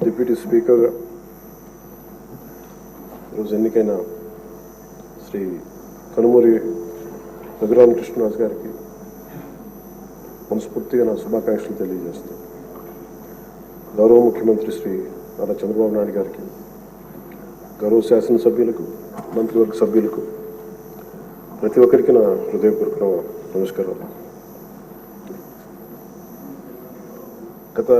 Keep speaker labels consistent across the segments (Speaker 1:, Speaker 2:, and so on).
Speaker 1: Deputy speaker ఈరోజు ఎన్నికైన శ్రీ కనుమూరి రఘురామకృష్ణరాజు గారికి మనస్ఫూర్తిగా నా శుభాకాంక్షలు తెలియజేస్తాను గౌరవ ముఖ్యమంత్రి శ్రీ నారా చంద్రబాబు నాయుడు గారికి గౌరవ శాసనసభ్యులకు మంత్రివర్గ సభ్యులకు ప్రతి ఒక్కరికి నా హృదయపూర్వక నమస్కారం గత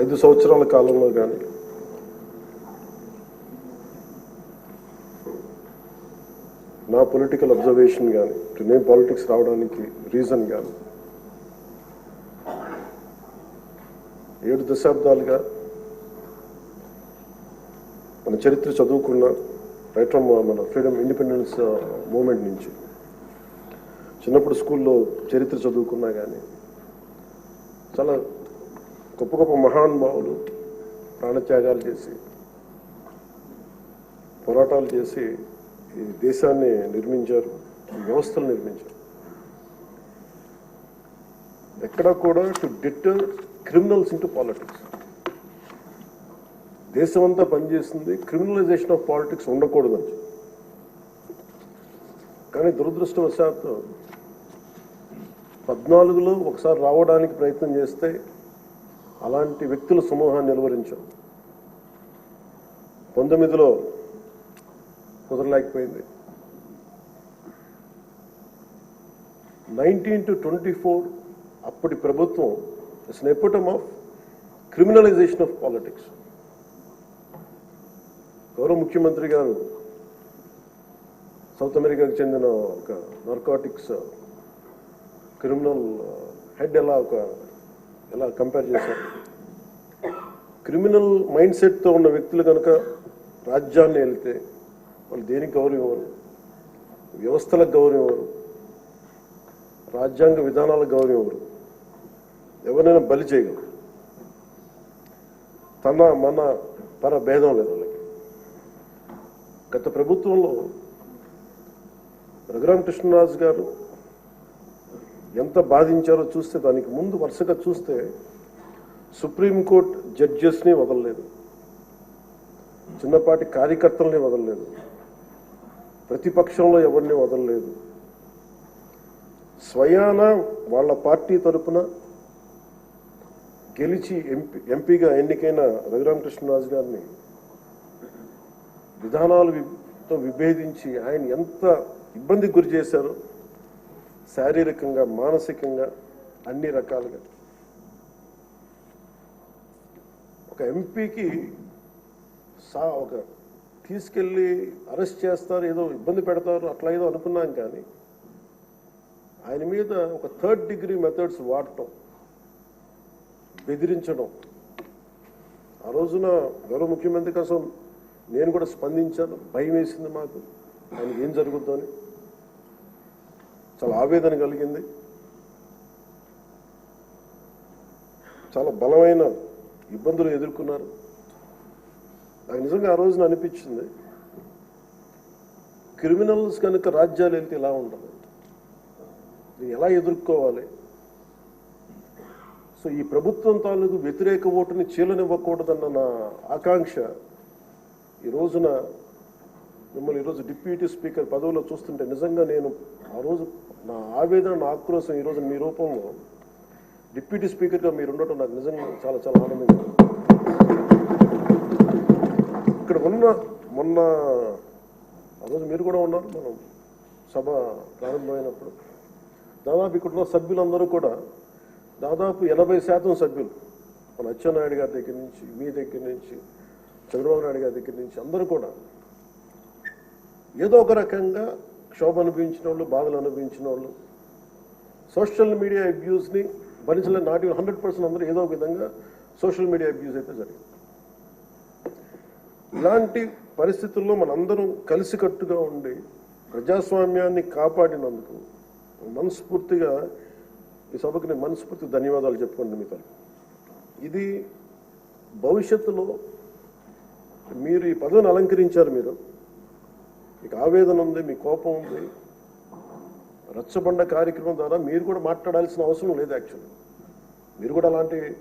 Speaker 1: ఐదు సంవత్సరాల కాలంలో కానీ నా పొలిటికల్ అబ్జర్వేషన్ కానీ నేను పాలిటిక్స్ రావడానికి రీజన్ కానీ ఏడు దశాబ్దాలుగా మన చరిత్ర చదువుకున్న రైట్ ఫ్రమ్ మన ఫ్రీడమ్ ఇండిపెండెన్స్ మూమెంట్ నుంచి. చిన్నప్పుడు స్కూల్లో చరిత్ర చదువుకున్నా కానీ చాలా గొప్ప గొప్ప మహానుభావులు ప్రాణత్యాగాలు చేసి పోరాటాలు చేసి ఈ దేశాన్ని నిర్మించారు వ్యవస్థలు నిర్మించారు. ఎక్కడ కూడా to deter criminals into politics దేశం అంతా పనిచేస్తుంది క్రిమినలైజేషన్ ఆఫ్ పాలిటిక్స్ ఉండకూడదని. కానీ దురదృష్టవశాత్తు పద్నాలుగులో ఒకసారి రావడానికి ప్రయత్నం చేస్తే అలాంటి వ్యక్తుల సమూహాన్ని నిలువరించాం పంతొమ్మిదిలో కుదరలేకపోయింది. నైన్టీన్ టు ట్వంటీ ఫోర్ అప్పటి ప్రభుత్వం it's epitome of criminalization of politics గౌరవ ముఖ్యమంత్రి గారు సౌత్ అమెరికాకు చెందిన ఒక నార్కాటిక్స్ క్రిమినల్ హెడ్ ఎలా ఒక ఎలా కంపేర్ చేశారు? క్రిమినల్ మైండ్ సెట్తో ఉన్న వ్యక్తులు కనుక రాజ్యాన్ని వెళ్తే వాళ్ళు దేనికి గౌరవం ఇవ్వరు? వ్యవస్థలకు గౌరవం ఇవ్వరు. రాజ్యాంగ విధానాలకు గౌరవం ఇవ్వరు. ఎవరైనా బలి చేయగలరు. తన మన పర భేదం లేదు వాళ్ళకి. గత ప్రభుత్వంలో రఘురామకృష్ణరాజు గారు ఎంత బాధించారో చూస్తే దానికి ముందు వరుసగా చూస్తే సుప్రీంకోర్టు జడ్జెస్ని వదలలేదు. చిన్నపాటి కార్యకర్తల్ని వదలలేదు. ప్రతిపక్షంలో ఎవరిని వదలలేదు. స్వయాన వాళ్ళ పార్టీ తరపున గెలిచి ఎంపీ ఎంపీగా ఎన్నికైన రఘురామకృష్ణరాజు గారిని విధానాలు విభేదించి ఆయన ఎంత ఇబ్బందికి గురి చేశారో శారీరకంగా మానసికంగా అన్ని రకాలుగా ఒక ఎంపీకి సా ఒక తీసుకెళ్ళి అరెస్ట్ చేస్తారు ఏదో ఇబ్బంది పెడతారు అట్లా ఏదో అనుకున్నాం కానీ ఆయన మీద ఒక థర్డ్ డిగ్రీ మెథడ్స్ వాడటం బెదిరించడం. ఆ రోజున గౌరవ ముఖ్యమంత్రి కోసం నేను కూడా స్పందించాను. భయం వేసింది మాకు. ఆయనకి ఏం జరుగుద్దో చాలా ఆవేదన కలిగింది. చాలా బలమైన ఇబ్బందులు ఎదుర్కొన్నారు. నాకు నిజంగా ఆ రోజున అనిపించింది క్రిమినల్స్ కనుక రాజ్యాలు వెళ్తే ఎలా ఉండదు ఎలా ఎదుర్కోవాలి? సో ఈ ప్రభుత్వం తాలూకు వ్యతిరేక ఓటుని చీలనివ్వకూడదన్న నా ఆకాంక్ష. ఈ రోజున మిమ్మల్ని ఈరోజు డిప్యూటీ స్పీకర్ పదవిలో చూస్తుంటే నిజంగా నేను ఆ రోజు నా ఆవేదన నా ఆక్రోశం ఈరోజు మీ రూపంలో డిప్యూటీ స్పీకర్గా మీరు ఉండటం నాకు నిజంగా చాలా చాలా ఆనందంగా ఇక్కడ ఉన్న మొన్న ఆ రోజు మీరు కూడా ఉన్నారు మనం సభ ప్రారంభమైనప్పుడు. దాదాపు ఇక్కడ ఉన్న సభ్యులందరూ కూడా దాదాపు ఎనభై శాతం సభ్యులు మన అచ్చెన్నాయుడు గారి దగ్గర నుంచి మీ దగ్గర నుంచి చంద్రబాబు నాయుడు గారి దగ్గర నుంచి అందరూ కూడా ఏదో ఒక రకంగా క్షోభ అనుభవించిన వాళ్ళు బాధలు అనుభవించిన వాళ్ళు సోషల్ మీడియా అబ్యూస్ని భరించలేని నాటి హండ్రెడ్ పర్సెంట్ అందరూ ఏదో ఒక విధంగా సోషల్ మీడియా అబ్యూజ్ అయితే జరిగింది. ఇలాంటి పరిస్థితుల్లో మనందరం కలిసికట్టుగా ఉండి ప్రజాస్వామ్యాన్ని కాపాడినందుకు మనస్ఫూర్తిగా ఈ సభకు నేను మనస్ఫూర్తి ధన్యవాదాలు చెప్పుకోండి మీతో. ఇది భవిష్యత్తులో మీరు ఈ పదవిని అలంకరించారు మీరు. మీకు ఆవేదన ఉంది మీ కోపం ఉంది రచ్చబండ కార్యక్రమం ద్వారా మీరు కూడా మాట్లాడాల్సిన అవసరం లేదు యాక్చువల్లీ. మీరు కూడా అలాంటి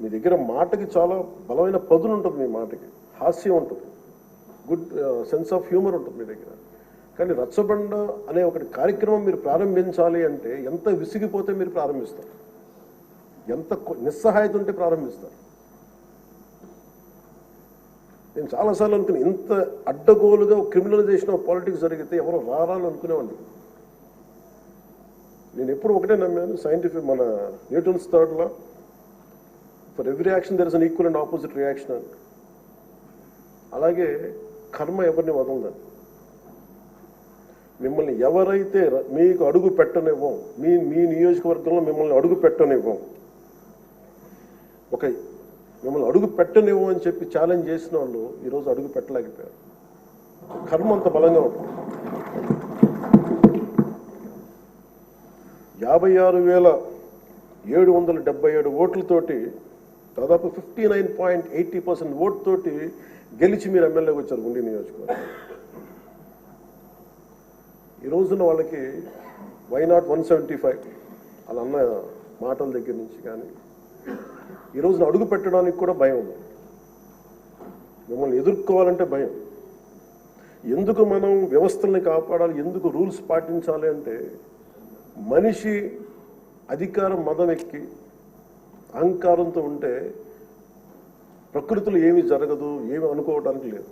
Speaker 1: మీ దగ్గర మాటకి చాలా బలమైన పదులు ఉంటుంది మీ మాటకి. హాస్యం ఉంటుంది. గుడ్ సెన్స్ ఆఫ్ హ్యూమర్ ఉంటుంది మీ దగ్గర. కానీ రచ్చబండ అనే ఒకటి కార్యక్రమం మీరు ప్రారంభించాలి అంటే ఎంత విసిగిపోతే మీరు ప్రారంభిస్తారు? ఎంత కొ- నిస్సహాయత ఉంటే ప్రారంభిస్తారు? నేను చాలాసార్లు అనుకున్నాను ఇంత అడ్డగోలుగా క్రిమినలైజేషన్ ఆఫ్ పాలిటిక్స్ జరిగితే ఎవరు రారాని అనుకునేవాడిని. నేను ఎప్పుడు ఒకటే నమ్మాను సైంటిఫిక్ మన Newton's థర్డ్లో for every action there is an equal and opposite reaction అని. అలాగే కర్మ ఎవరిని వదలదని మిమ్మల్ని ఎవరైతే మీకు అడుగు పెట్టనివ్వం మీ మీ నియోజకవర్గంలో మిమ్మల్ని అడుగు పెట్టనివ్వం ఒక మిమ్మల్ని అడుగు పెట్టనివ్వం అని చెప్పి ఛాలెంజ్ చేసిన వాళ్ళు ఈరోజు అడుగు పెట్టలేకపోయారు. కర్మ అంత బలంగా ఉంటుంది. యాభై ఆరు వేల ఏడు వందల డెబ్బై ఏడు ఓట్లతోటి దాదాపు fifty nine point eighty percent vote తోటి గెలిచి మీరు ఎమ్మెల్యేకి వచ్చారు గుండి నియోజకవర్గం. ఈ రోజున వాళ్ళకి why not one seventy five అలా అన్న మాటల దగ్గర నుంచి కానీ ఈ రోజున అడుగు పెట్టడానికి కూడా భయం ఉంది. మిమ్మల్ని ఎదుర్కోవాలంటే భయం. ఎందుకు మనం వ్యవస్థల్ని కాపాడాలి? ఎందుకు రూల్స్ పాటించాలి అంటే మనిషి అధికారం మదం ఎక్కి అహంకారంతో ఉంటే ప్రకృతిలో ఏమీ జరగదు ఏమి అనుకోవడానికి లేదు.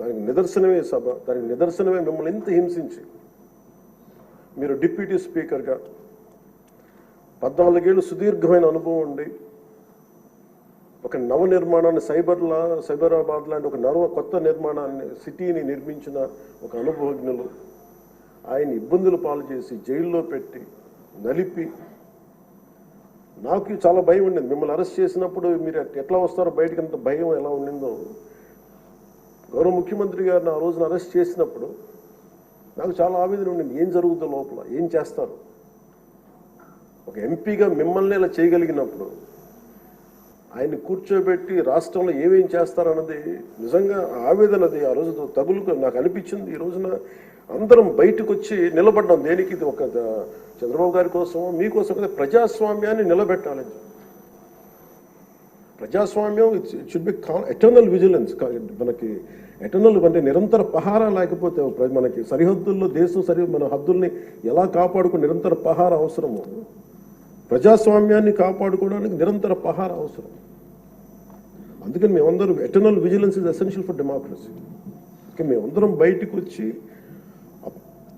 Speaker 1: దానికి నిదర్శనమే సభ దానికి నిదర్శనమే మిమ్మల్ని ఇంత హింసించి. మీరు డిప్యూటీ స్పీకర్గా పద్నాలుగేళ్ళు సుదీర్ఘమైన అనుభవం ఉండి ఒక నవ నిర్మాణాన్ని సైబర్లా సైబరాబాద్ లాంటి ఒక నవ కొత్త నిర్మాణాన్ని సిటీని నిర్మించిన ఒక అనుభవజ్ఞులు ఆయన ఇబ్బందులు పాలు చేసి జైల్లో పెట్టి నలిపి నాకు చాలా భయం ఉండింది. మిమ్మల్ని అరెస్ట్ చేసినప్పుడు మీరు ఎట్లా వస్తారో బయటకు అంత భయం ఎలా ఉండిందో. గౌరవ ముఖ్యమంత్రి గారిని ఆ రోజున అరెస్ట్ చేసినప్పుడు నాకు చాలా ఆవేదన ఉండింది. ఏం జరుగుతుందో లోపల ఏం చేస్తారు? ఒక ఎంపీగా మిమ్మల్ని ఇలా చేయగలిగినప్పుడు ఆయన్ని కూర్చోబెట్టి రాష్ట్రంలో ఏమేం చేస్తారన్నది నిజంగా ఆవేదన అది ఆ రోజు తగులుకు నాకు అనిపించింది. ఈ రోజున అందరం బయటకు వచ్చి నిలబడ్డాం దేనికి? ఇది ఒక చంద్రబాబు గారి కోసం మీకోసం కదా ప్రజాస్వామ్యాన్ని నిలబెట్టాలని ప్రజాస్వామ్యం it should be eternal vigilance. మనకి ఎటర్నల్ అంటే నిరంతర పహారా లేకపోతే మనకి సరిహద్దుల్లో దేశం సరి మన హద్దుల్ని ఎలా కాపాడుకుని నిరంతర పహారా అవసరము. ప్రజాస్వామ్యాన్ని కాపాడుకోవడానికి నిరంతర పహార అవసరం. అందుకని మేమందరం eternal vigilance is essential for democracy అందుకే మేమందరం బయటికి వచ్చి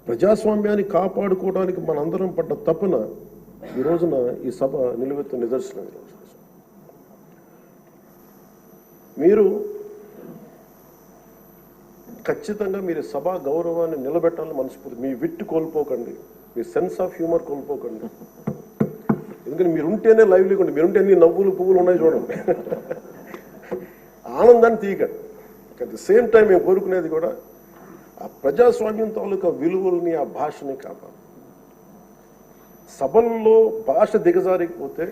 Speaker 1: ప్రజాస్వామ్యాన్ని కాపాడుకోవడానికి మనందరం పడ్డ తపన ఈ రోజున ఈ సభ నిలువెత్తు నిదర్శనం మీరు ఖచ్చితంగా మీరు సభా గౌరవాన్ని నిలబెట్టాలని మనస్ఫూర్తి మీ విట్టు కోల్పోకండి. మీ సెన్స్ ఆఫ్ హ్యూమర్ కోల్పోకండి. ఎందుకంటే మీరు ఉంటేనే లైవ్లీగా ఉండి మీరు ఉంటే అన్ని నవ్వులు పువ్వులు ఉన్నాయి చూడండి. ఆనందాన్ని తీయకండి అట్ ది సేమ్ టైం మేము కోరుకునేది కూడా ఆ ప్రజాస్వామ్యం తాలూకా విలువల్ని ఆ భాషని కాపాడు. సభల్లో భాష దిగజారిపోతే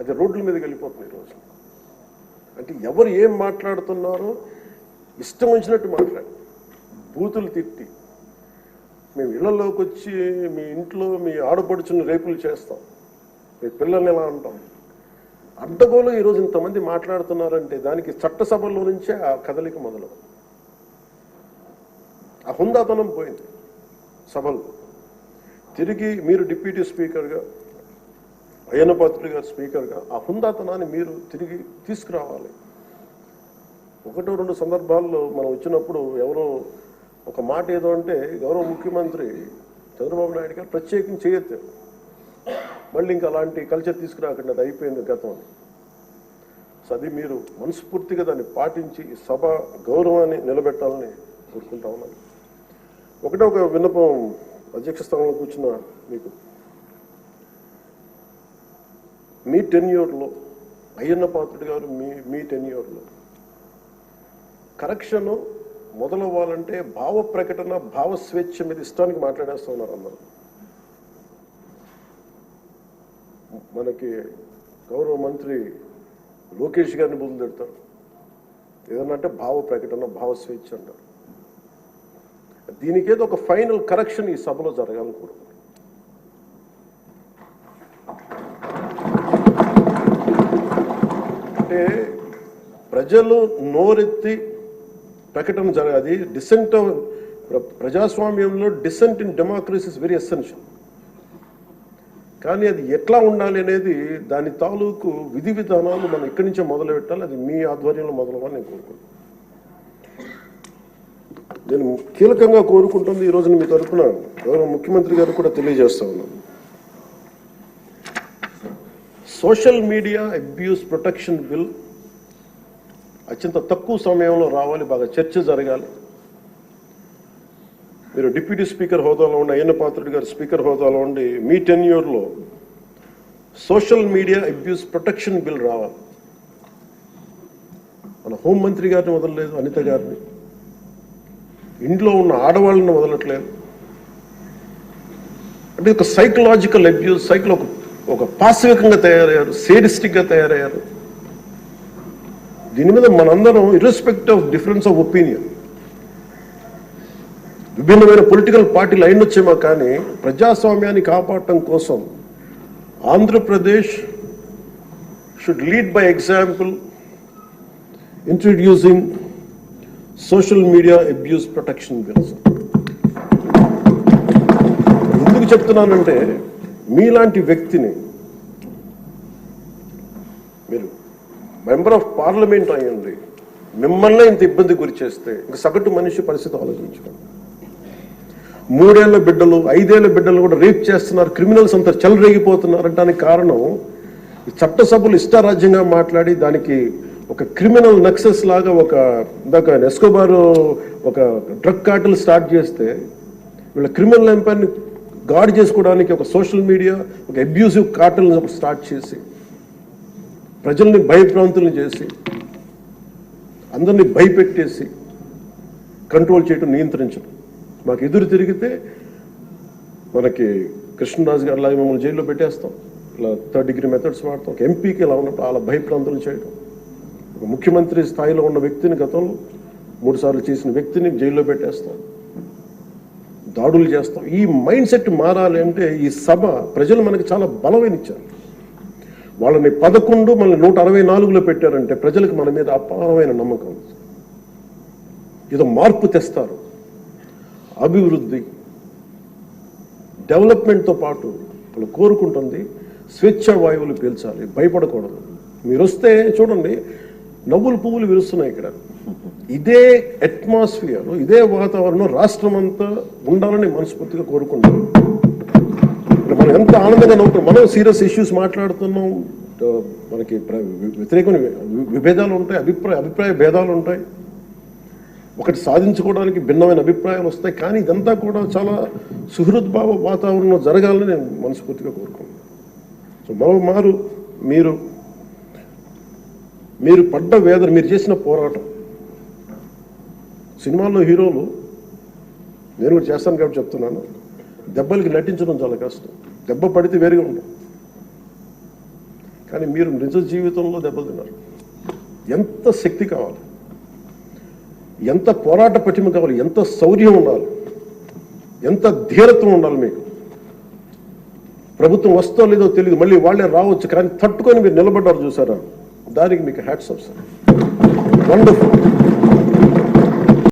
Speaker 1: అది రోడ్ల మీదకి వెళ్ళిపోతుంది ఈరోజు అంటే ఎవరు ఏం మాట్లాడుతున్నారో ఇష్టం వచ్చినట్టు మాట్లాడి. బూతులు తిట్టి మేము ఇళ్ళలోకి వచ్చి మీ ఇంట్లో మీ ఆడపడుచుని రేపులు చేస్తాం. పిల్లల్ని ఎలా అంటాం? అడ్డగోలు ఈరోజు ఇంతమంది మాట్లాడుతున్నారంటే దానికి చట్టసభలో నుంచే ఆ కదలిక మొదలు ఆ హుందాతనం పోయింది సభలు. తిరిగి మీరు డిప్యూటీ స్పీకర్గా అయ్యన్నపాత్రుడు గారు స్పీకర్గా ఆ హుందాతనాన్ని మీరు తిరిగి తీసుకురావాలి. ఒకటో రెండు సందర్భాల్లో మనం వచ్చినప్పుడు ఎవరో ఒక మాట ఏదో అంటే గౌరవ ముఖ్యమంత్రి చంద్రబాబు నాయుడు గారు ప్రత్యేకించి చేయొద్దు. మళ్ళీ ఇంకా అలాంటి కల్చర్ తీసుకురాకండి అది అయిపోయింది గతం సో అది మీరు మనస్ఫూర్తిగా దాన్ని పాటించి ఈ సభ గౌరవాన్ని నిలబెట్టాలని కోరుకుంటా ఉన్నాను. ఒకటే ఒక విన్నపం అధ్యక్ష స్థానంలో కూర్చున్న మీకు. మీ టెన్యూర్లో అయ్యన్న పాత్రుడు గారు మీ మీ టెన్యూర్లో కరెక్షను మొదలవ్వాలంటే భావ ప్రకటన భావ స్వేచ్ఛ మీద ఇష్టానికి మాట్లాడేస్తూ ఉన్నారు అందరూ. మనకి గౌరవ మంత్రి లోకేష్ గారిని బుద్ధులు తిడతారు ఏదన్నా అంటే భావ ప్రకటన భావ స్వేచ్ఛ అంటారు. దీనికేదో ఒక ఫైనల్ కరెక్షన్ ఈ సభలో జరగాలని కోరుకుంటున్నాను అంటే ప్రజలు నోరెత్తి ప్రకటన జరగాలి. డిసెంట్ ప్రజాస్వామ్యంలో dissent in democracy is very essential కానీ అది ఎట్లా ఉండాలి అనేది దాని తాలూకు విధి విధానాలు మనం ఇక్కడి నుంచే మొదలు పెట్టాలి అది మీ ఆధ్వర్యంలో మొదలవని నేను కోరుకుంటున్నాను. నేను కీలకంగా కోరుకుంటుంది ఈ రోజున మీ తరఫున గౌరవ ముఖ్యమంత్రి గారు కూడా తెలియజేస్తా ఉన్నాను. Social media abuse protection bill అత్యంత తక్కువ సమయంలో రావాలి బాగా చర్చ జరగాలి. మీరు డిప్యూటీ స్పీకర్ హోదాలో ఉండి అయ్యన్న పాత్రుడు గారు స్పీకర్ హోదాలో ఉండి మీ టెన్యూర్లో social media abuse protection bill రావాలి. మన హోంమంత్రి గారిని వదలలేదు అనిత గారిని. ఇంట్లో ఉన్న ఆడవాళ్ళని వదలట్లేదు. అంటే ఒక సైకలాజికల్ అబ్యూస్ సైకిల్ ఒక ఒక పాశవికంగా తయారయ్యారు సేడిస్టిక్గా తయారయ్యారు. దీని మీద మనందరం irrespective of difference of opinion విభిన్నమైన పొలిటికల్ పార్టీలు అయినొచ్చేమో కానీ ప్రజాస్వామ్యాన్ని కాపాడటం కోసం Andhra Pradesh should lead by example introducing social media abuse protection bills ఎందుకు చెప్తున్నానంటే మీలాంటి వ్యక్తిని మీరు మెంబర్ ఆఫ్ పార్లమెంట్ అయ్యండి మిమ్మల్ని ఇంత ఇబ్బంది గురి చేస్తే ఇంకా సగటు మనిషి పరిస్థితి ఆలోచించుకోండి. మూడేళ్ళ బిడ్డలు ఐదేళ్ళ బిడ్డలు కూడా రేప్ చేస్తున్నారు క్రిమినల్స్ అంతా చెలరేగిపోతున్నారు అంటానికి కారణం చట్టసభలు ఇష్టారాజ్యంగా మాట్లాడి దానికి ఒక క్రిమినల్ నక్సెస్ లాగా ఒక ఇందాక ఎస్కోబార్ ఒక డ్రగ్ కార్టల్ స్టార్ట్ చేస్తే వీళ్ళ క్రిమినల్ ఎంపైర్ని గాడ్ చేసుకోవడానికి ఒక సోషల్ మీడియా ఒక అబ్యూసివ్ కార్టల్ స్టార్ట్ చేసి ప్రజల్ని భయభ్రాంతులను చేసి అందరినీ భయపెట్టేసి కంట్రోల్ చేయడం నియంత్రించడం మాకు ఎదురు తిరిగితే మనకి కృష్ణరాజు గారు లాగా మమ్మల్ని జైల్లో పెట్టేస్తాం. ఇలా థర్డ్ డిగ్రీ మెథడ్స్ వాడతాం. ఒక ఎంపీకి ఇలా ఉన్నప్పుడు అలా భయప్రాంతులు చేయడం ఒక ముఖ్యమంత్రి స్థాయిలో ఉన్న వ్యక్తిని గతంలో మూడు సార్లు చేసిన వ్యక్తిని జైల్లో పెట్టేస్తాం. దాడులు చేస్తాం. ఈ మైండ్ సెట్ మారాలి అంటే ఈ సభ ప్రజలు మనకి చాలా బలమైన ఇచ్చారు. వాళ్ళని పదకొండు మనల్ని నూట అరవై నాలుగులో పెట్టారంటే ప్రజలకు మన మీద అపారమైన నమ్మకం ఏదో మార్పు తెస్తారు. అభివృద్ధి డెవలప్మెంట్తో పాటు వాళ్ళు కోరుకుంటుంది స్వేచ్ఛ వాయువులు పీల్చాలి భయపడకూడదు. మీరు వస్తే చూడండి నవ్వులు పువ్వులు విరుస్తున్నాయి ఇక్కడ. ఇదే అట్మాస్ఫియర్ ఇదే వాతావరణం రాష్ట్రం అంతా ఉండాలని మనస్ఫూర్తిగా కోరుకుంటాం. మనం ఎంత ఆనందంగా నవ్వుతున్నాం. మనం సీరియస్ ఇష్యూస్ మాట్లాడుతున్నాం. మనకి వ్యతిరేకమైన విభేదాలు ఉంటాయి అభిప్రాయ అభిప్రాయ భేదాలు ఉంటాయి. ఒకటి సాధించుకోవడానికి భిన్నమైన అభిప్రాయాలు వస్తాయి కానీ ఇదంతా కూడా చాలా సుహృద్భావ వాతావరణంలో జరగాలని నేను మనస్ఫూర్తిగా కోరుకున్నాను సో మరో మారు మీరు మీరు పడ్డ వేదన మీరు చేసిన పోరాటం. సినిమాల్లో హీరోలు నేను కూడా చేస్తాను కాబట్టి చెప్తున్నాను దెబ్బలకి నటించడం చాలా కష్టం. దెబ్బ పడితే వేరుగా ఉంటాం. కానీ మీరు నిజ జీవితంలో దెబ్బలు తిన్నారు ఎంత శక్తి కావాలి? ఎంత పోరాట పటిమ కావాలి ఎంత శౌర్యం ఉండాలి ఎంత ధీరత్వం ఉండాలి మీకు. ప్రభుత్వం వస్తో లేదో తెలియదు మళ్ళీ వాళ్ళే రావచ్చు కానీ తట్టుకొని మీరు నిలబడ్డారు చూసారా? దానికి మీకు హ్యాట్స్ ఆఫ్ సార్ వండర్ఫుల్